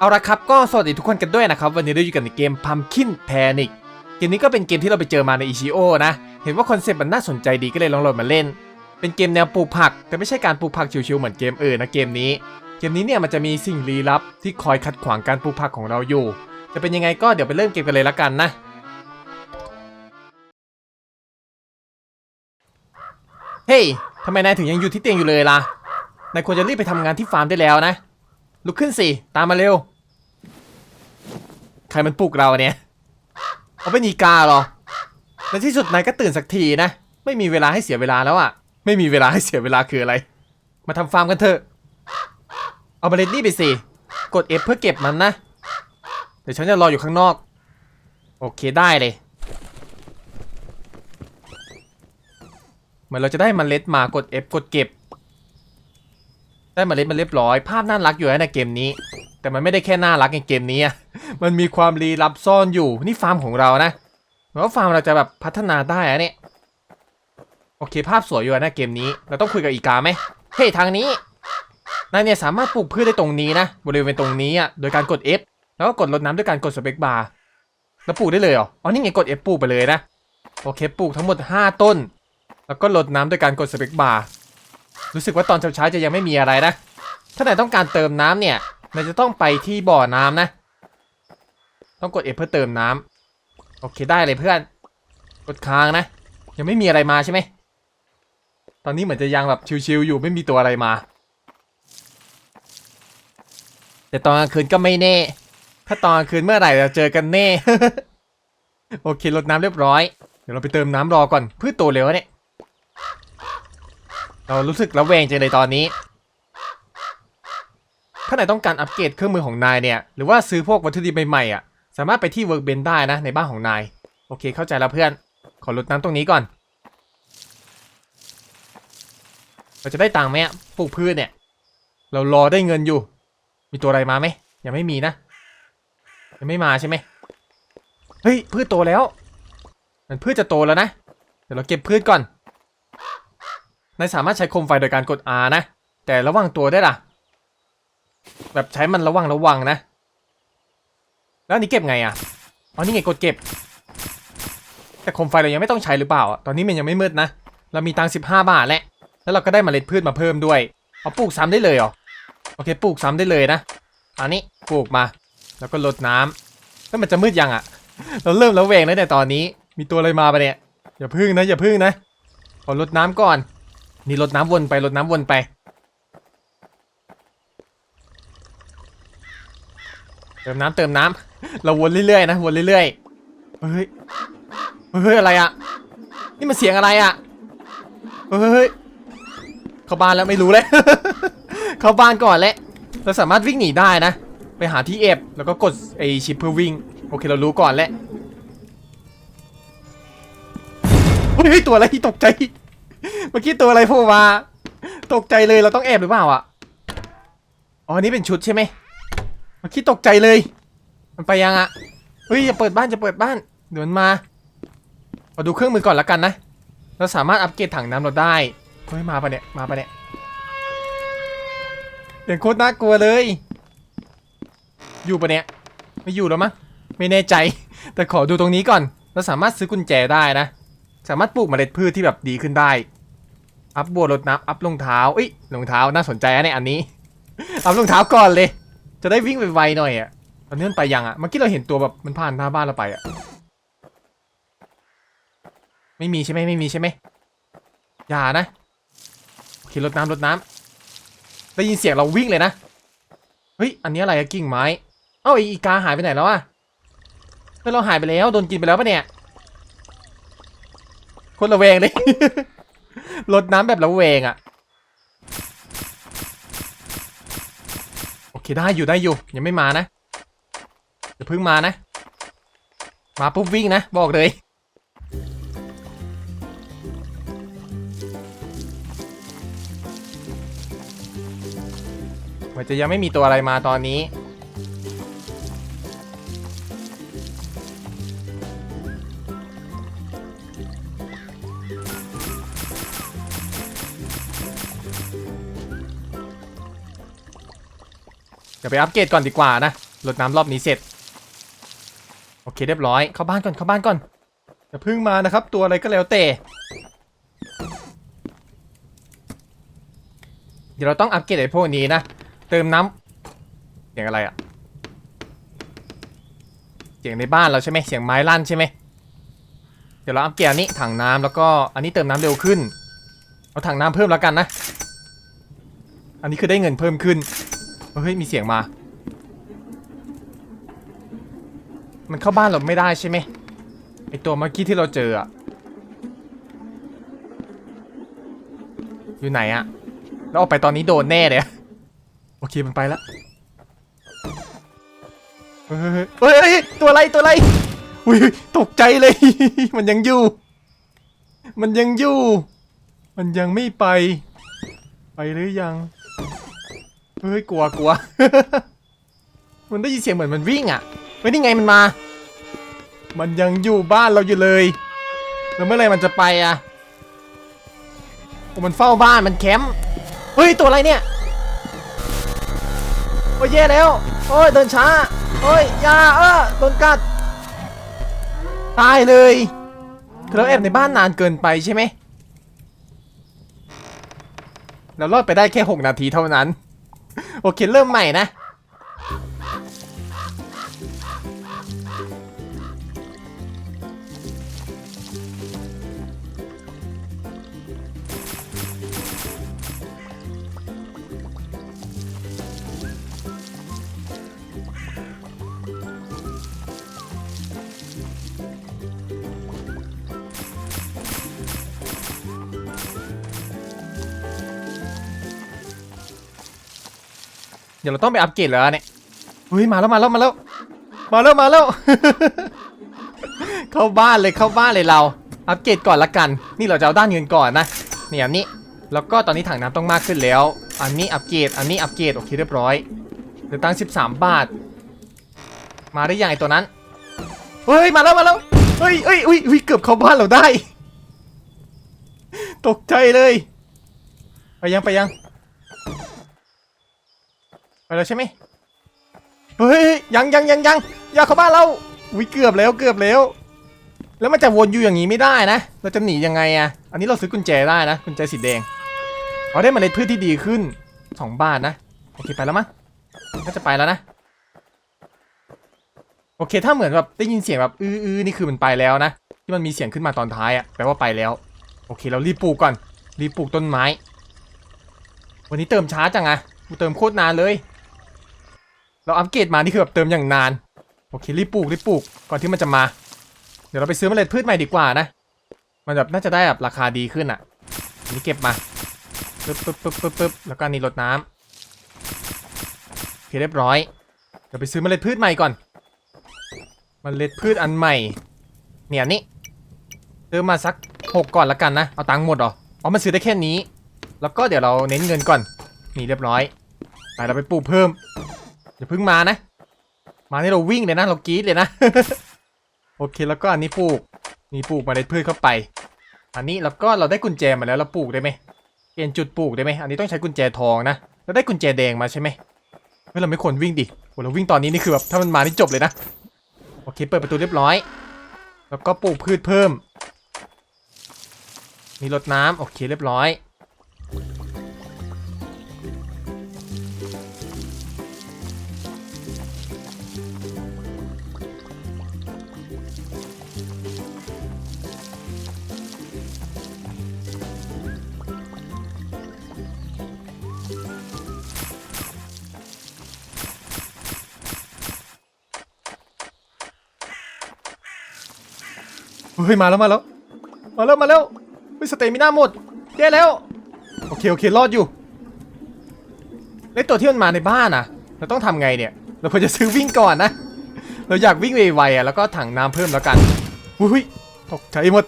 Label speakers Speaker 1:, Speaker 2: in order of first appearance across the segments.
Speaker 1: เอาละครับก็สวัสดีทุกคนกันด้วยนะครับ วันนี้เราอยู่กันในเกม Pumpkin Panic เกมนี้ก็เป็นเกมที่เราไปเจอมาในอิชิโอนะเห็นว่าคอนเซปต์มันน่าสนใจดีก็เลยลองโหลดมาเล่น เป็นเกมแนวปลูกผัก แต่ไม่ใช่การปลูกผักชิวๆเหมือนเกมอื่นนะเกมนี้ เกมนี้เนี่ยมันจะมีสิ่งลี้ลับที่คอยขัดขวางการปลูกผักของเราอยู่ จะเป็นยังไงก็เดี๋ยวไปเริ่มเกมกันเลยละกันนะเฮ้ยทำไมนายถึงยังอยู่ที่เตียงอยู่เลยล่ะนายควรจะรีบไปทำงานที่ฟาร์มได้แล้วนะ ลุกขึ้นสิ ตามมาเร็ว ใครมันปลุกเราเนี่ย เอาเป็นอีกาเหรอ ในที่สุดนายก็ตื่นสักทีนะ ไม่มีเวลาให้เสียเวลาแล้วอะไม่มีเวลาให้เสียเวลาคืออะไร มาทำฟาร์มกันเถอะ เอาเมล็ดนี่ไปสิ กด F เพื่อเก็บมันนะ เดี๋ยวฉันจะรออยู่ข้างนอก โอเคได้เลย เหมือนเราจะได้เมล็ดมากด F กดเก็บ ได้เมล็ดมาเรียบร้อย ภาพน่ารักอยู่นะในเกมนี้ แต่มันไม่ได้แค่น่ารักในเกมนี้มันมีความลี้ลับซ่อนอยู่นี่ฟาร์มของเรานะเหมือนว่าฟาร์มเราจะแบบพัฒนาได้อะเนี่ยโอเค ภาพสวยอยู่นะเกมนี้เราต้องคุยกับอีกาไหมเฮ้ทางนี้นายเนี่ยสามารถปลูกพืชได้ตรงนี้นะบริเวณตรงนี้อะโดยการกด F แล้วก็กดรดน้ำด้วยการกดสเปกบาร์แล้วปลูกได้เลยเหรออ๋อนี่ไงกด F ปลูกไปเลยนะโอเคปลูกทั้งหมด 5 ต้น แล้วก็รดน้ำด้วยการกดสเปกบาร์ รู้สึกว่าตอนเช้าๆจะยังไม่มีอะไรนะ ถ้านายต้องการเติมน้ำเนี่ยนายจะต้องไปที่บ่อน้ำนะ ต้องกด F เพื่อเติมน้ำโอเคได้เลยเพื่อน กดค้างนะ ยังไม่มีอะไรมาใช่ไหม ตอนนี้เหมือนจะยังแบบชิวๆอยู่ไม่มีตัวอะไรมา แต่ตอนกลางคืนก็ไม่แน่ ถ้าตอนกลางคืนเมื่อไหร่เราเจอกันแน่ โอเครดน้ำเรียบร้อย เดี๋ยวเราไปเติมน้ำรอก่อนพืชโตเร็วเนี่ย เรารู้สึกระแวงจังเลยตอนนี้ ถ้านายต้องการอัปเกรดเครื่องมือของนายเนี่ย หรือว่าซื้อพวกวัตถุดิบใหม่ๆอะ สามารถไปที่เวิร์กเบนได้นะในบ้านของนาย โอเคเข้าใจแล้วเพื่อน ขอลดน้ำตรงนี้ก่อน เราจะได้ตังค์ไหมอะปลูกพืชเนี่ย เรารอได้เงินอยู่ มีตัวอะไรมาไหม ยังไม่มีนะ ยังไม่มาใช่ไหมเฮ้ยพืชโตแล้ว มันพืชจะโตแล้วนะ เดี๋ยวเราเก็บพืชก่อน นายสามารถใช้โคมไฟโดยการกด R นะ แต่ระวังตัวได้ล่ะ แบบใช้มันระวังระวังนะ แล้วนี้เก็บไงอะอ๋อนี่ไงกดเก็บ แต่โคมไฟเรายังไม่ต้องใช้หรือเปล่า ตอนนี้มันยังไม่มืดนะ เรามีตังค์สิบห้าบาทแหล้วแล้วเราก็ได้เมล็ดพืชมาเพิ่มด้วยเอาปลูกซ้ำได้เลยเหรอ โอเคปลูกซ้ำได้เลยนะ อันนี้ปลูกมา แล้วก็รดน้ำแล้วมันจะมืดยังอะ เราเริ่มระแวงแล้วเนี่ยตอนนี้ มีตัวอะไรมาปะเนี่ย อย่าพึ่งนะอย่าพึ่งนะขอรดน้ำก่อน นี่รดน้ำวนไปรดน้ำวนไป เติมน้ำเติมน้ำเราวนเรื่อยๆนะวนเรื่อยๆเฮ้ยเฮ้ยอะไรอะนี่มันเสียงอะไรอะเฮ้ยเข้าบ้านแล้วไม่รู้เลย เข้าบ้านก่อนแหละเราสามารถวิ่งหนีได้นะ ไปหาที่เอฟแล้วก็กดไอชิปเพื่อวิ่ง โอเคเรารู้ก่อนแหละเฮ้ยเฮ้ยตัวอะไรที่ตกใจ เมื่อกี้ตัวอะไรโผล่มา ตกใจเลยเราต้องแอบหรือเปล่าอะ อ๋อนนี่เป็นชุดใช่ไหมเมื่อกี้ตกใจเลย มันไปยังอะ เฮ้ยอย่าเปิดบ้านจะเปิดบ้าน เดี๋ยวมันมามาดูเครื่องมือก่อนละกันนะ เราสามารถอัปเกรดถังน้ำเราได้ เฮ้ยมาปะเนี่ย มาปะเนี่ยเสียงโคตรน่ากลัวเลย อยู่ปะเนี่ย ไม่อยู่แล้วมั้ง ไม่แน่ใจ แต่ขอดูตรงนี้ก่อน เราสามารถซื้อกุญแจได้นะ สามารถปลูกเมล็ดพืชที่แบบดีขึ้นได้ อัพบัวรดน้ำอัพรองเท้าเอ้ยรองเท้าน่าสนใจนะเนี่ยอันนี้ อัพรองเท้าก่อนเลย จะได้วิ่งไวๆหน่อยอะตอนนี้มันไปยังอะเมื่อกี้เราเห็นตัวแบบมันผ่านหน้าบ้านเราไปอะไม่มีใช่ไหมไม่มีใช่ไหมอย่านะโอเครดน้ำรดน้ำได้ยินเสียงเราวิ่งเลยนะเฮ้ยอันนี้อะไรกิ่งไม้ เอ้าไอ้อีกาหายไปไหนแล้วอะเฮ้ยเราหายไปแล้วโดนกินไปแล้วปะเนี่ยคนระแวงเลย รดน้ำแบบระแวงอะโอเคได้อยู่ได้อยู่ ยังไม่มานะอย่าเพิ่งมานะ มาปุ๊บวิ่งนะ บอกเลยเหมือนจะยังไม่มีตัวอะไรมาตอนนี้ ดี๋ยวไปอัปเกรดก่อนดีกว่านะรดน้ำรอบนี้เสร็จ โอเคเรียบร้อย เข้าบ้านก่อนเข้าบ้านก่อนอย่าพึ่งมานะครับ ตัวอะไรก็แล้วแต่ เดี๋ยวเราต้องอัปเกรดไอ้พวกนี้นะ เติมน้ำเสียงอะไรอะเสียงในบ้านเราใช่ไหมเสียงไม้ลั่นใช่ไหมเดี๋ยวเราอัปเกรดอันนี้ถังน้ำแล้วก็อันนี้เติมน้ำเร็วขึ้น เอาถังน้ำเพิ่มแล้วกันนะ อันนี้คือได้เงินเพิ่มขึ้น เฮ้ยมีเสียงมา มันเข้าบ้านเราไม่ได้ใช่ไหมไอตัวเมื่อกี้ที่เราเจออะอยู่ไหนอะแล้วออกไปตอนนี้โดนแน่เลยโอเคมันไปแล้วเฮ้ยเฮ้ยเฮ้ยเฮ้ยตัวอะไรตัวอะไรอุ้ยตกใจเลย มันยังอยู่ มันยังอยู่ มันยังไม่ไป ไปหรือยัง เฮ้ยกลัวกลัว มันได้ยินเสียงเหมือนมันวิ่งอะเฮ้ยนี่ไงมันมา มันยังอยู่บ้านเราอยู่เลย แล้วเมื่อไรมันจะไปอะมันเฝ้าบ้านมันแคมป์เฮ้ยตัวอะไรเนี่ยโอ้ยแย่แล้วโอ้ยเดินช้าโอ้ยอยาเออโดนกัดตายเลยคือเราแอบในบ้านนานเกินไปใช่ไหมเรารอดไปได้แค่ 6 นาทีเท่านั้น โอเคเริ่มใหม่นะ เดี๋ยวเราต้องไปอัปเกรดแล้วเนี่ยเฮ้ยมาแล้วมาแล้วมาแล้ว มาแล้วมาแล้ว เข้าบ้านเลยเข้าบ้านเลยเรา อัปเกรดก่อนละกัน นี่เราจะเอาด้านเงินก่อนนะเนี่ยอันนี้แล้วก็ตอนนี้ถังน้ำต้องมากขึ้นแล้ว อันนี้อัปเกรดอันนี้อัปเกรดโอเคเรียบร้อยเหลือตังค์13บาท มาได้ยังไอตัวนั้นเฮ้ยมาแล้วมาแล้วเฮ้ยเฮ้ยอุ้ยอุ้ยเกือบเข้าบ้านเราได้ ตกใจเลย ไปยังไปยัง ไปแล้วใช่ไหมเฮ้ยยังยังยังยังอย่าเข้าบ้านเราวิเกือบแล้วเกือบแล้ว แล้วมันจะวนอยู่อย่างนี้ไม่ได้นะ เราจะหนียังไงอะอันนี้เราซื้อกุญแจได้นะกุญแจสีแดงเราได้เมล็ดพืชที่ดีขึ้นสองบาทนะโอเคไปแล้วมั้งก็จะไปแล้วนะโอเค ถ้าเหมือนแบบได้ยินเสียงแบบอื้ออื้อนี่คือมันไปแล้วนะ ที่มันมีเสียงขึ้นมาตอนท้ายอะแปลว่าไปแล้ว โอเค เรารีบปลูกก่อน รีบปลูกต้นไม้ วันนี้เติมช้าจังอะกูเติมโคตรนานเลย เราอัปเกรดมานี่คือแบบเติมอย่างนาน โอเครีบปลูกรีบปลูกก่อนที่มันจะมา เดี๋ยวเราไปซื้อเมล็ดพืชใหม่ดีกว่านะ มันแบบน่าจะได้แบบราคาดีขึ้นอะ่ะอันนี้เก็บมาปึ๊บปึ๊บปึ๊บปึ๊บปึ๊บแล้วก็นี่รดน้ำโอเคเรียบร้อย เดี๋ยวไปซื้อเมล็ดพืชใหม่ก่อน เมล็ดพืชอันใหม่ เนี่ยนี่ซื้อมาสักหกก่อนละกันนะ เอาตังค์หมดเหรอ อ๋อ มันซื้อได้แค่นี้ แล้วก็เดี๋ยวเราเน้นเงินก่อน นี่เรียบร้อย ไปเราไปปลูกเพิ่ม อย่าเพิ่งมานะ มานี่เราวิ่งเลยนะ เรากรี๊ดเลยนะ โอเคแล้วก็อันนี้ปลูก นี่ปลูกเมล็ดพืชเข้าไป อันนี้แล้วก็เราได้กุญแจมาแล้วเราปลูกได้ไหมเปลี่ยนจุดปลูกได้ไหมอันนี้ต้องใช้กุญแจทองนะเราได้กุญแจแดงมาใช่ไหมเฮ้ยเราไม่ควรวิ่งดิโอ้เราวิ่งตอนนี้นี่คือแบบถ้ามันมานี่จบเลยนะ โอเคเปิดประตูเรียบร้อย แล้วก็ปลูกพืชเพิ่ม มีรดน้ำโอเคเรียบร้อย เฮ้ยมาแล้วมาแล้วมาแล้วมาแล้วเฮ้ยสเตมิน่าหมดแย่แล้วโอเคโอเครอดอยู่แล้วตัวที่มันมาในบ้านอะ เราต้องทำไงเนี่ย เราควรจะซื้อวิ่งก่อนนะ เราอยากวิ่งไวๆอะแล้วก็ถังน้ำเพิ่มแล้วกันอุ้ยตกใจหมด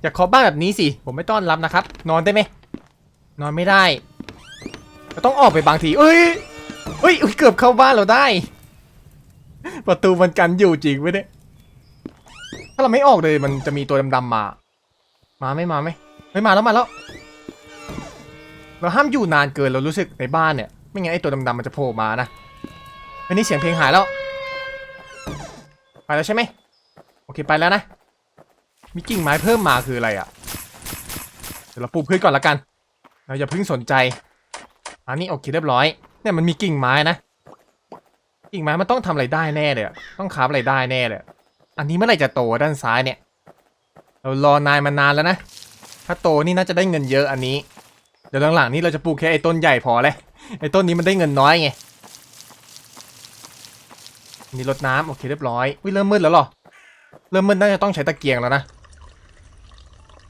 Speaker 1: อยากขอบ้านแบบนี้สิ ผมไม่ต้อนรับนะครับ นอนได้ไหมนอนไม่ได้เราต้องออกไปบางทีเอ้ยเฮ้ยอุ๊ยเกือบเข้าบ้านเราได้ ประตูมันกันอยู่จริงไหมเนี่ย ถ้าเราไม่ออกเลยมันจะมีตัวดำๆมา มาไม่มาไหมไม่มาแล้วมาแล้ว เราห้ามอยู่นานเกินเรารู้สึกในบ้านเนี่ย ไม่งั้นไอ้ตัวดำๆมันจะโผล่มานะอันนี้เสียงเพลงหายแล้ว ไปแล้วใช่ไหมโอเคไปแล้วนะ มีกิ่งไม้เพิ่มมาคืออะไรอะ่ะ เดี๋ยวเราปลูกพืชก่อนละกัน เราอย่าเพิ่งสนใจ อันนี้โอเคเรียบร้อย เนี่ยมันมีกิ่งไม้นะ กิ่งไม้มันต้องทำอะไรได้แน่เลยต้องคราอะไรได้แน่เลย อันนี้เมื่อไหร่จะโตด้านซ้ายเนี่ย เรารอนายมานานแล้วนะ ถ้าโตนี่น่าจะได้เงินเยอะอันนี้ เดี๋ยวหลังๆนี้เราจะปลูกแค่ไอ้ต้นใหญ่พอเลยไอ้ต้นนี้มันได้เงินน้อยไงนี่รดน้ำโอเคเรียบร้อยวิเริ่มมืดแล้วหรอ เริ่มมืดน่าจะต้องใช้ตะเกียงแล้วนะ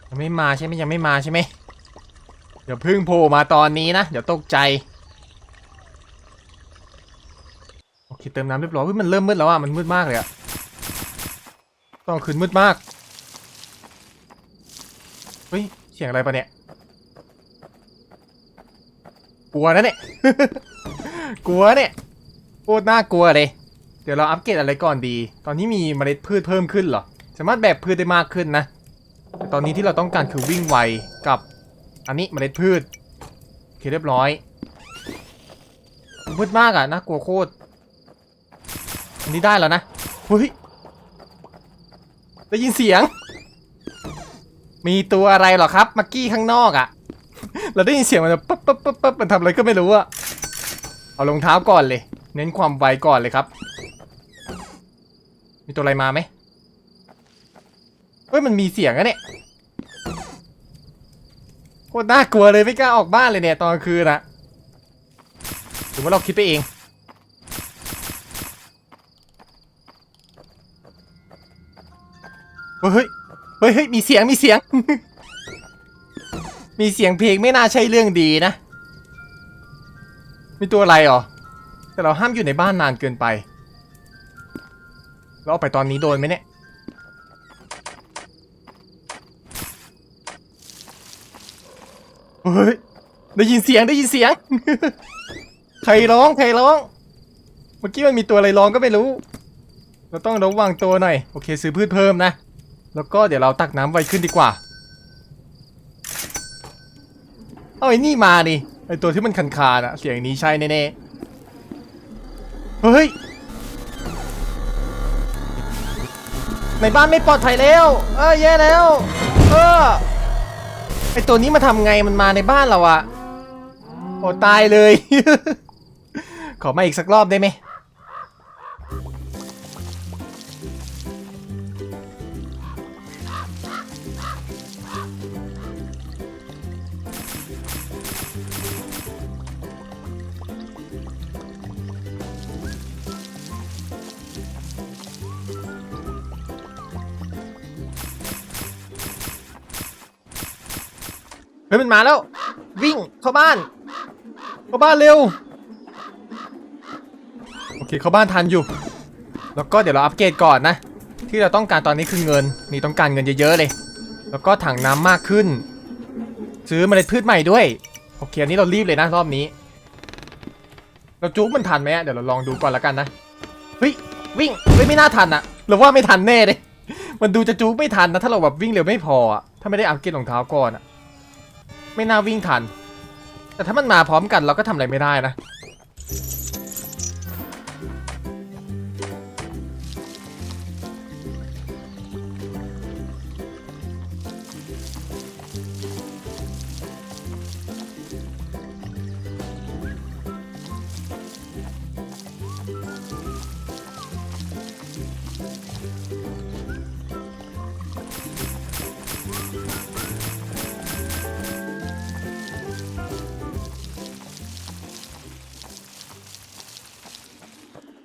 Speaker 1: ยังไม่มาใช่ไหมยังไม่มาใช่ไหมเดี๋ยวพึ่งโผล่มาตอนนี้นะ เดี๋ยวตกใจโอเคเติมน้ำเรียบร้อยเฮ้ยมันเริ่มมืดแล้วอะมันมืดมากเลยอะ ต้องคืนมืดมาก เฮ้ย เสียงอะไรปะเนี่ย กลัวนะเนี่ย กลัวเนี่ย โคตรน่ากลัวเลย เดี๋ยวเราอัปเกรดอะไรก่อนดี ตอนนี้มีเมล็ดพืชเพิ่มขึ้นเหรอ สามารถแบกพืชได้มากขึ้นนะแต่ตอนนี้ที่เราต้องการคือวิ่งไวกับอันนี้เมล็ดพืชโอเคเรียบร้อย มืดมากอะน่ากลัวโคตร อันนี้ได้แล้วนะเฮ้ย ได้ยินเสียง มีตัวอะไรหรอครับมักกี้ข้างนอกอะ่ะ เราได้ยินเสียงมันปั๊บปั๊บปั๊บปั๊บมันทำอะไรก็ไม่รู้อะเอารองเท้าก่อนเลย เน้นความไวก่อนเลยครับ มีตัวอะไรมาไหมเฮ้ยมันมีเสียงอะเนี่ยโคตรน่ากลัวเลยไม่กล้าออกบ้านเลยเนี่ยตอนกลางคืนอะหรือว่าเราคิดไปเอง เฮ้ยเฮ้ยเฮ้ยมีเสียงมีเสียง มีเสียงเพลงไม่น่าใช่เรื่องดีนะ มีตัวอะไรหรอ แต่เราห้ามอยู่ในบ้านนานเกินไป เราเอาไปตอนนี้โดนไหมเนี่ย เฮ้ย ได้ยินเสียงได้ยินเสียง ใครร้องใครร้อง เมื่อกี้มันมีตัวอะไรร้องก็ไม่รู้ เราต้องระวังตัวหน่อย โอเค ซื้อพืชเพิ่มนะ แล้วก็เดี๋ยวเราตักน้ำไวขึ้นดีกว่า เอาไอ้นี่มาดิไอตัวที่มันคันคานอะเสียงนี้ใช่แน่ๆ เฮ้ย ในบ้านไม่ปลอดภัยแล้ว เออแย่แล้ว เออ ไอตัวนี้มาทำไงมันมาในบ้านเราอะโอ้ตายเลย ขอมาอีกสักรอบได้ไหม ฮ้ยมันมาแล้ว วิ่งเข้าบ้าน เข้าบ้านเร็ว โอเคเข้าบ้านทันอยู่ แล้วก็เดี๋ยวเราอัปเกรดก่อนนะ ที่เราต้องการตอนนี้คือเงิน นี่ต้องการเงินเยอะๆเลย แล้วก็ถังน้ำมากขึ้น ซื้อเมล็ดพืชใหม่ด้วย โอเคอันนี้เรารีบเลยนะรอบนี้ เราจุกมันทันไหมเดี๋ยวเราลองดูก่อนละกันนะ เฮ้ยวิ่งเฮ้ยไม่น่าทันอะเราว่าไม่ทันแน่เลยมันดูจะจุกไม่ทันนะถ้าเราแบบวิ่งเร็วไม่พออะถ้าไม่ได้อัปเกรดรองเท้าก่อนอะ ไม่น่าวิ่งทัน แต่ถ้ามันมาพร้อมกันเราก็ทำอะไรไม่ได้นะ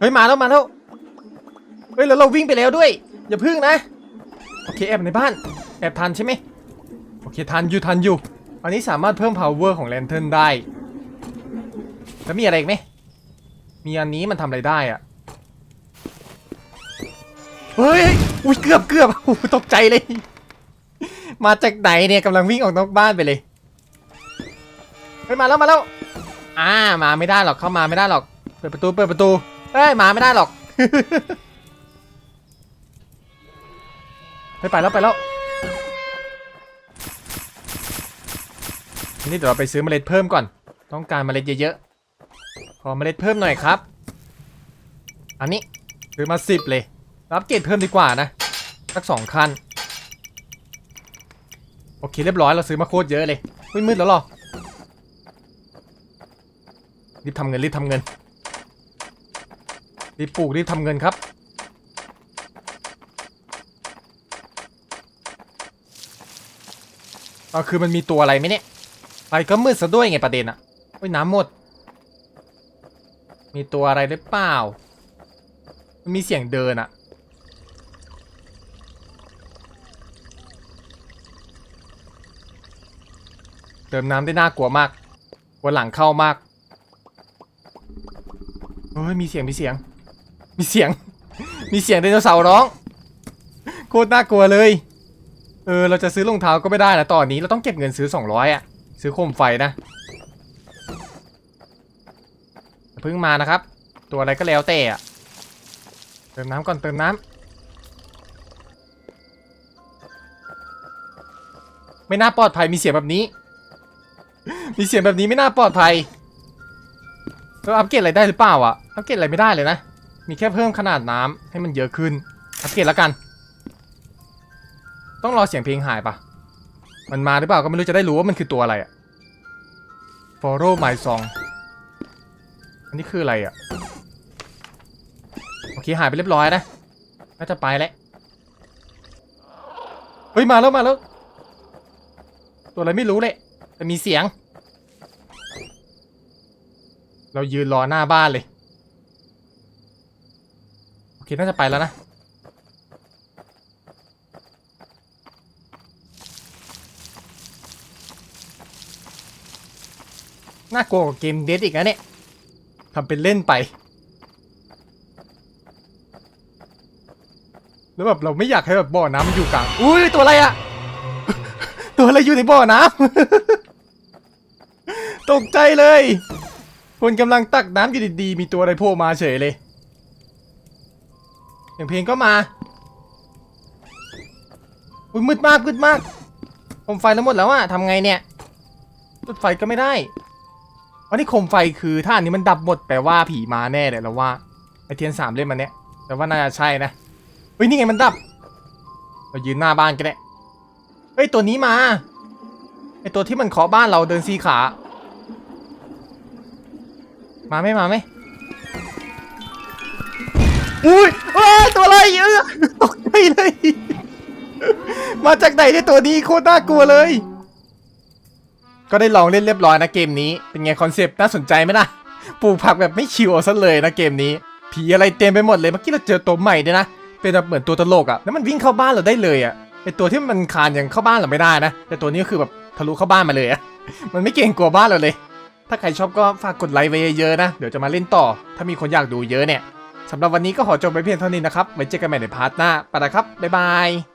Speaker 1: เฮ้ยมาแล้วมาแล้วเฮ้ยแล้วเราวิ่งไปแล้วด้วย อย่าพึ่งนะ โอเคแอบในบ้าน แอบทันใช่ไหมโอเคทันอยู่ทันอยู่ อันนี้สามารถเพิ่ม power ของแลนเทิร์นได้ แล้วมีอะไรอีกไหมมีอันนี้มันทำอะไรได้อะเฮ้ยอุ้ยเกือบเกือบโอ้ตกใจเลย มาจากไหนเนี่ยกำลังวิ่งออกนอกบ้านไปเลยเฮ้ยมาแล้วมาแล้วอ่ามาไม่ได้หรอกเข้ามาไม่ได้หรอกเปิดประตูเปิดประตู เอ้ยมาไม่ได้หรอกไปไปแล้วไปแล้วนี่เดี๋ยวเราไปซื้อเมล็ดเพิ่มก่อน ต้องการเมล็ดเยอะๆ ขอเมล็ดเพิ่มหน่อยครับ อันนี้ซื้อมาสิบเลย รับเกรดเพิ่มดีกว่านะ สักสองคัน โอเคเรียบร้อยเราซื้อมาโคตรเยอะเลยมืดแล้วหรอ รีบทำเงินรีบทำเงิน รีบปลูกรีบทำเงินครับ เอาคือมันมีตัวอะไรไหมเนี่ยไปก็มืดซะด้วยไงประเด็นอะเฮ้ยน้ำหมด มีตัวอะไรหรือเปล่า มันมีเสียงเดินอะเติมน้ำได้น่ากลัวมากกลัวหลังเข้ามาก เฮ้ย มีเสียง มีเสียง มีเสียง มีเสียงไดโนเสาร์ร้อง โคตรน่ากลัวเลย เออ เราจะซื้อรองเท้าก็ไม่ได้นะตอนนี้เราต้องเก็บเงินซื้อ 200 อะ ซื้อโคมไฟนะ เพิ่งมานะครับ ตัวอะไรก็แล้วแต่อะเติมน้ำก่อนเติมน้ำ ไม่น่าปลอดภัยมีเสียงแบบนี้ มีเสียงแบบนี้ไม่น่าปลอดภัยเราอัปเกรดอะไรได้หรือเปล่าอะ อัปเกรดอะไรไม่ได้เลยนะ มีแค่เพิ่มขนาดน้ำให้มันเยอะขึ้นอัปเกรดแล้วกัน ต้องรอเสียงเพลงหายปะมันมาหรือเปล่าก็ไม่รู้จะได้รู้ว่ามันคือตัวอะไรอะ Follow my song อันนี้คืออะไรอะโอเคหายไปเรียบร้อยนะน่าจะไปแล้วเฮ้ยมาแล้วมาแล้ว ตัวอะไรไม่รู้เลยแต่มีเสียง เรายืนรอหน้าบ้านเลย อเคน่าจะไปแล้วนะน่ากลัวกว่าเกมเดทอีกนะเนี่ยทำเป็นเล่นไป แล้วแบบเราไม่อยากให้แบบบ่อน้ำอยู่กลาง อุ้ยตัวอะไรอะตัวอะไรอยู่ในบ่อน้ำตกใจเลย คนกำลังตักน้ำอยู่ดีๆ มีตัวอะไรโผล่มาเฉยเลย อย่างเพลงก็มาอุ้ยมืดมากมืดมากผมไฟแล้วหมดแล้วอะทำไงเนี่ยจุดไฟก็ไม่ได้อันนี้โคมไฟคือถ้าอันนี้มันดับหมดแปลว่าผีมาแน่เลยเราว่าไอเทียนสามเล่มมันเนี้ยแต่ว่าน่าจะใช่นะเฮ้ยนี่ไงมันดับ เรายืนหน้าบ้านก็ได้เฮ้ยตัวนี้มาไอตัวที่มันเคาะบ้านเราเดินสีขา มาไหมมาไหม อุ้ยเอ้ยตัวอะไรเออตกใจเลย มาจากไหนเนี่ยตัวนี้โคตรน่ากลัวเลย ก็ได้ลองเล่นเรียบร้อยนะเกมนี้ เป็นไงคอนเซปต์น่าสนใจไหมล่ะ ปลูกผักแบบไม่ชิวเอาซะเลยนะเกมนี้ ผีอะไรเต็มไปหมดเลยเมื่อกี้เราเจอตัวใหม่ด้วยนะ เป็นแบบเหมือนตัวตลกอะแล้วมันวิ่งเข้าบ้านเราได้เลยอะไอตัวที่มันคานยังเข้าบ้านเราไม่ได้นะ แต่ตัวนี้ก็คือแบบทะลุเข้าบ้านมาเลยอะมันไม่เก่งกลัวบ้านเราเลย ถ้าใครชอบก็ฝากกดไลค์ไว้เยอะๆนะ เดี๋ยวจะมาเล่นต่อ ถ้ามีคนอยากดูเยอะเนี่ย สำหรับวันนี้ก็ขอจบไปเพียงเท่านี้นะครับไว้เจอกันใหม่ในพาร์ทหน้าไปนะครับบ๊ายบาย